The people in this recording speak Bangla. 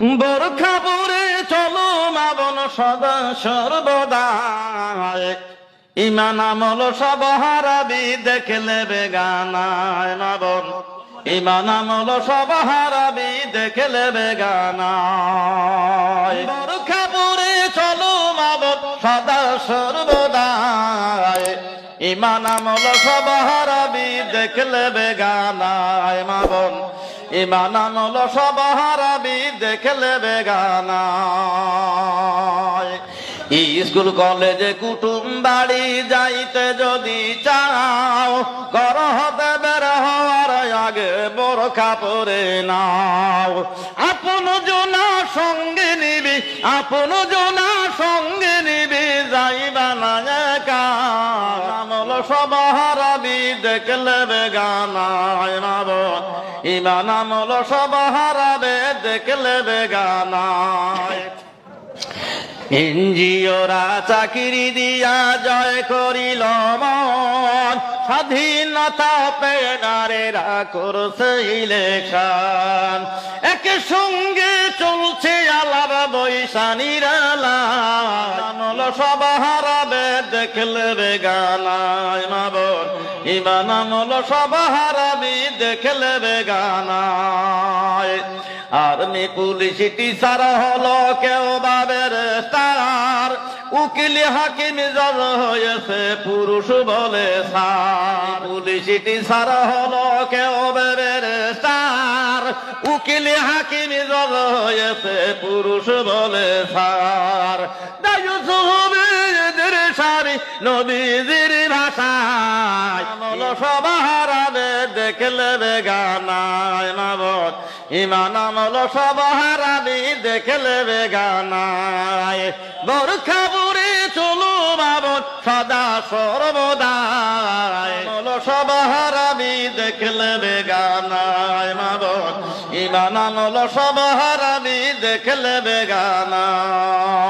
বোরখা পরে চলো মাবন সদা সর্বদা ইমান আমল সব হারাবি দেখলে বেগানায় মাবন ইমান আমল সব হারাবি দেখলে বেগানায় বোরখা পরে চলো মাবন সদা সর্বদা ইমান আমল সব হারাবি দেখলে বেগানায় মাবন ইমান হারাবি দেখলে বেগানায় স্কুল, কলেজে, কুটুম বাড়ি যাইতে যদি চাও, ঘর হতে বের হওয়ার আগে বড় কাপড়ে নাও। আপন জোনা সঙ্গে নিবি, আপন জোনা সঙ্গে নিবি, যাইবা না একা। আমল সব হারাবি দেখলে বেগানায় মাব ইমান আমল সব হারাবে দেখলে বেগানায় এনজিওরা চাকরি দিয়া জয় করিল মন, স্বাধীনতা পেনারেরা করছে ইলেকশন এক সঙ্গে চলছে আলাপ বৈশানীর সব হারাবে দেখলে বেগানায় মাবন ইমান আমল সব হারাবি দেখলে বেগানায় আর্মি পুলিশ টিচার হলো কেউ বাবের তার উকিল হাকিম জজ হয়েছে পুরুষ বলে সার পুলিশ টিচার হলো কেউ বাবের তার উকিল হাকিম জজ হয়েছে পুরুষ বলে সার দায়ু সুহবিদের সারি নবীজির ভাষায়। সব হারাবে দেখলে বেগানায় মাবত ইমান আমল সব হারাবি দেখলে বেগানায় বরখা বুড়ি চলু বাবন সদা সর্বদায় আমল সব হারাবি দেখলে বেগানায় মাবন ইমান আমল সব হারাবি দেখলে বেগানায়